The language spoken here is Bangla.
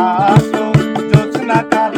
কালো জোৎস্না কালো